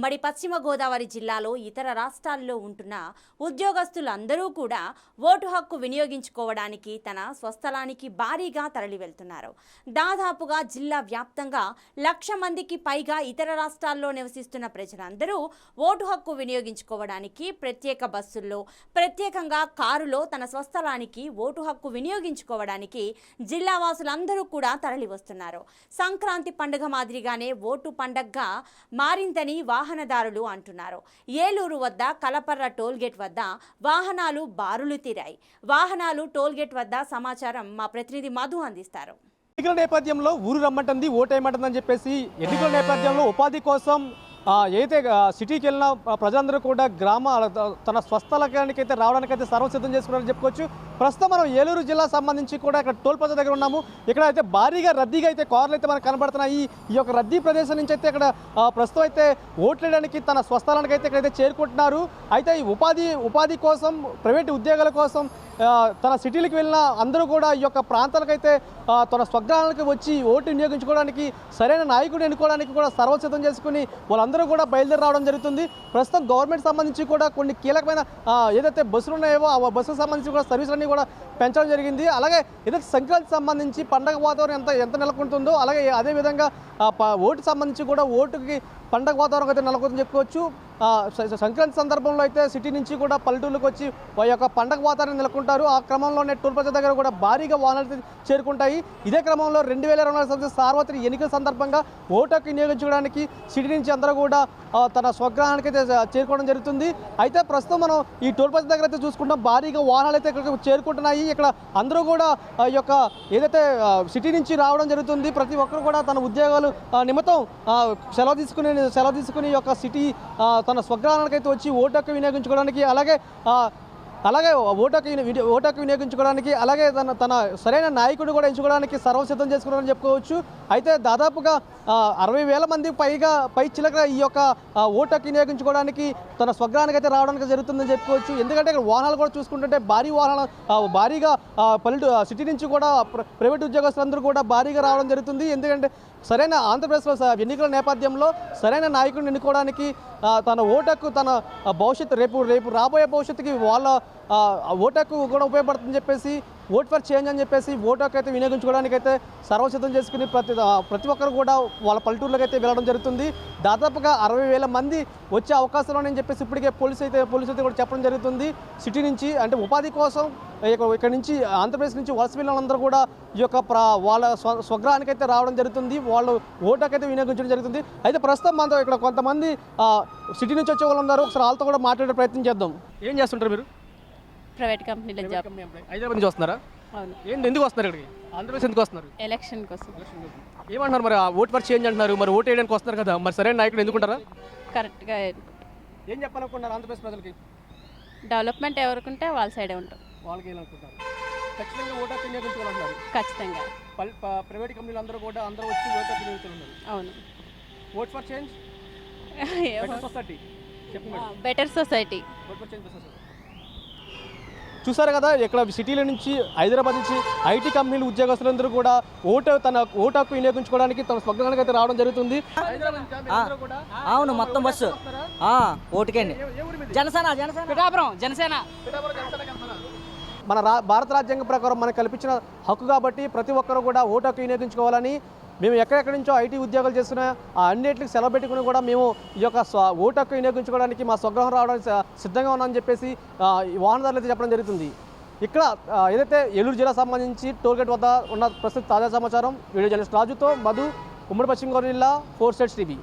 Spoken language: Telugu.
ఉమ్మడి పశ్చిమ గోదావరి జిల్లాలో ఇతర రాష్ట్రాల్లో ఉంటున్న ఉద్యోగస్తులందరూ కూడా ఓటు హక్కు వినియోగించుకోవడానికి తన స్వస్థలానికి భారీగా తరలి వెళ్తున్నారు దాదాపుగా జిల్లా వ్యాప్తంగా లక్ష మందికి పైగా ఇతర రాష్ట్రాల్లో నివసిస్తున్న ప్రజలందరూ ఓటు హక్కు వినియోగించుకోవడానికి ప్రత్యేక బస్సుల్లో ప్రత్యేకంగా కారులో తన స్వస్థలానికి ఓటు హక్కు వినియోగించుకోవడానికి జిల్లా వాసులందరూ కూడా తరలి వస్తున్నారు సంక్రాంతి పండుగ మాదిరిగానే ఓటు పండగగా మారిందని వాహనదారులు అంటున్నారు. ఏలూరు వద్ద కలపర్ర టోల్గేట్ వద్ద వాహనాలు బారులు తీరాయి. వాహనాలు టోల్గేట్ వద్ద సమాచారం మా ప్రతినిధి మధు అందిస్తారు. ఎన్నికల నేపథ్యంలో ఊరు రమ్మంటుంది వేయమంటుందని చెప్పేసి ఎన్నికల నేపథ్యంలో ఉపాధి కోసం అయితే సిటీకి వెళ్ళిన ప్రజలందరూ కూడా గ్రామ తన స్వస్థలకానికి అయితే రావడానికి అయితే సర్వసిద్ధం చేసుకున్నారని చెప్పుకోవచ్చు. ప్రస్తుతం మనం ఏలూరు జిల్లా సంబంధించి కూడా ఇక్కడ టోల్ ప్లాజా దగ్గర ఉన్నాము. ఇక్కడ అయితే భారీగా రద్దీగా అయితే కార్లు అయితే మనకు కనబడుతున్నాయి. ఈ యొక్క రద్దీ ప్రదేశం నుంచి అయితే ఇక్కడ ప్రస్తుతం అయితే ఓట్లేయడానికి తన స్వస్థలానికి అయితే ఇక్కడైతే చేరుకుంటున్నారు. అయితే ఈ ఉపాధి ఉపాధి కోసం ప్రైవేట్ ఉద్యోగాల కోసం తన సిటీలకు వెళ్ళిన అందరూ కూడా ఈ యొక్క ప్రాంతాలకైతే తన స్వగ్రామాలకు వచ్చి ఓటు వినియోగించుకోవడానికి సరైన నాయకుడు ఎన్నుకోవడానికి కూడా సర్వసిద్ధం చేసుకుని వాళ్ళందరూ అందరూ కూడా బయలుదేరి రావడం జరుగుతుంది. ప్రస్తుతం గవర్నమెంట్ సంబంధించి కూడా కొన్ని కీలకమైన ఏదైతే బస్సులు ఉన్నాయో ఆ బస్సులకు సంబంధించి కూడా సర్వీసులన్నీ కూడా పెంచడం జరిగింది. అలాగే ఏదైతే సంక్రాంతి సంబంధించి పండగ వాతావరణం ఎంత ఎంత నెలకొంటుందో అలాగే అదేవిధంగా ఓటు సంబంధించి కూడా ఓటుకి పండగ వాతావరణం అయితే నెలకొందని చెప్పుకోవచ్చు. సంక్రాంతి సందర్భంలో అయితే సిటీ నుంచి కూడా పల్లెటూళ్ళకి వచ్చి యొక్క పండగ వాతావరణం నెలకొంటారు. ఆ క్రమంలోనే టోల్ ప్లాజా దగ్గర కూడా భారీగా వాహనాలు అయితే చేరుకుంటాయి. ఇదే క్రమంలో రెండు వేల ఇరవై నాలుగు సార్వత్రిక ఎన్నికల సందర్భంగా ఓటుకు వినియోగించుకోవడానికి సిటీ నుంచి అందరూ కూడా తన స్వగ్రహానికి అయితే చేరుకోవడం జరుగుతుంది. అయితే ప్రస్తుతం మనం ఈ టోల్ ప్లాజా దగ్గర అయితే చూసుకుంటాం. భారీగా వాహనాలు అయితే ఇక్కడ చేరుకుంటున్నాయి. ఇక్కడ అందరూ కూడా ఆ యొక్క ఏదైతే సిటీ నుంచి రావడం జరుగుతుంది ప్రతి ఒక్కరు కూడా తన ఉద్యోగాలు నిమిత్తం సెలవు తీసుకుని సెలవు తీసుకుని ఈ యొక్క సిటీ తన స్వగ్రహానికి అయితే వచ్చి ఓటు హక్కు వినియోగించుకోవడానికి అలాగే ఆ, అలాగే ఓటకు ఓటకు వినియోగించుకోవడానికి అలాగే తన తన సరైన నాయకుడు కూడా ఎంచుకోవడానికి సర్వసిద్ధం చేసుకున్నారని చెప్పుకోవచ్చు. అయితే దాదాపుగా అరవై వేల మంది పైగా పై చిలక ఈ యొక్క ఓటకు వినియోగించుకోవడానికి తన స్వగ్రహానికి అయితే రావడానికి జరుగుతుందని చెప్పుకోవచ్చు. ఎందుకంటే ఇక్కడ వాహనాలు కూడా చూసుకుంటుంటే భారీ వాహనాలు భారీగా ఆ, పల్లెటూ సిటీ నుంచి కూడా ప్రైవేట్ ఉద్యోగస్తులందరూ కూడా భారీగా రావడం జరుగుతుంది. ఎందుకంటే సరైన ఆంధ్రప్రదేశ్లో స- ఎన్నికల నేపథ్యంలో సరైన నాయకుడిని ఎన్నుకోవడానికి తన ఓటకు తన భవిష్యత్తు రేపు రేపు రాబోయే భవిష్యత్తుకి వాళ్ళ ఓటకు కూడా ఉపయోగపడుతుందని చెప్పేసి ఓట్ ఫర్ చేంజ్ అని చెప్పేసి ఓటకు అయితే వినియోగించుకోవడానికి అయితే సర్వసిద్ధం చేసుకుని ప్రతి ప్రతి ఒక్కరు కూడా వాళ్ళ పల్లెటూర్లకు అయితే వెళ్ళడం జరుగుతుంది. దాదాపుగా అరవై వేల మంది వచ్చే అవకాశాలు ఉన్నాయని చెప్పేసి ఇప్పటికే పోలీసు అయితే పోలీసు అయితే కూడా చెప్పడం జరుగుతుంది. సిటీ నుంచి అంటే ఉపాధి కోసం ఇక్కడ నుంచి ఆంధ్రప్రదేశ్ నుంచి వలస పిల్లలందరూ కూడా ఈ యొక్క ప్ర వాళ్ళ స్వ స్వగ్రహానికి అయితే రావడం జరుగుతుంది. వాళ్ళు ఓటుకైతే వినియోగించడం జరుగుతుంది. అయితే ప్రస్తుతం మనతో ఇక్కడ కొంతమంది సిటీ నుంచి వచ్చే వాళ్ళు ఉన్నారు ఒకసారి వాళ్ళతో కూడా మాట్లాడే ప్రయత్నం చేద్దాం. ఏం చేస్తుంటారు మీరు? ప్రైవేట్ కంపెనీలో జాబ్. హైదరాబాద్ నుంచి వస్తున్నారా? అవును. ఏంటి ఎందుకు వస్తున్నారు ఇక్కడికి? ఆంధ్రప్రదేశ్ ఎందుకు వస్తున్నారు? ఎలక్షన్ కోసం. ఏమంటున్నారు మరి ఓట్ ఫర్ చేంజ్ అంటున్నారు మరి ఓట్ వేయడానికి వస్తున్నారు కదా మరి సరైన నాయకుడు ఎందుకుంటారా? కరెక్ట్గా ఏం చెప్పాలనుకుంటున్నారు ఆంధ్రప్రదేశ్ ప్రజలకి? డెవలప్మెంట్ ఎవరికుంటే వాళ్ళ సైడే ఉంటాం. వాళ్ళకి ఏమనుకుంటారు ఖచ్చితంగా ఓటు హక్కు వినియోగించుకోవాలంటున్నారు ఖచ్చితంగా. ప్రైవేట్ కంపెనీలు అందరూ కూడా అందరూ వచ్చి ఓటు హక్కు వినియోగించుకున్నారు అవును. Vote for change? Society better society vote for change society చూసారు కదా ఇక్కడ సిటీల నుంచి హైదరాబాద్ నుంచి ఐటీ కంపెనీలు ఉద్యోగస్తులందరూ కూడా ఓటు తన ఓటు హక్కు వినియోగించుకోవడానికి తన స్వగ్రహానికి అయితే రావడం జరుగుతుంది. అవును మొత్తం బస్సు. ఆ, ఓటుకండి జనసేన జనసేన. పిఠాపురం జనసేన. మన రా భారత రాజ్యాంగం ప్రకారం మనకు కల్పించిన హక్కు కాబట్టి ప్రతి ఒక్కరూ కూడా ఓటు హక్కు వినియోగించుకోవాలని మేము ఎక్కడెక్కడి నుంచో ఐటీ ఉద్యోగాలు చేస్తున్న ఆ అన్నిటికి సెలవు పెట్టుకుని కూడా మేము ఈ యొక్క స్వ- ఓటు హక్కు వినియోగించుకోవడానికి మా స్వగ్రహం రావడానికి సిద్ధంగా ఉన్నామని చెప్పేసి వాహనదారులు చెప్పడం జరుగుతుంది. ఇక్కడ ఏదైతే ఏలూరు జిల్లా సంబంధించి టోల్గేట్ వద్ద ఉన్న ప్రస్తుత తాజా సమాచారం వీడియో జర్నలిస్ట్ రాజుతో మధు ఉమ్మడి పశ్చిమ గోదావరి జిల్లా ఫోర్ స్టేట్స్ టీవీ.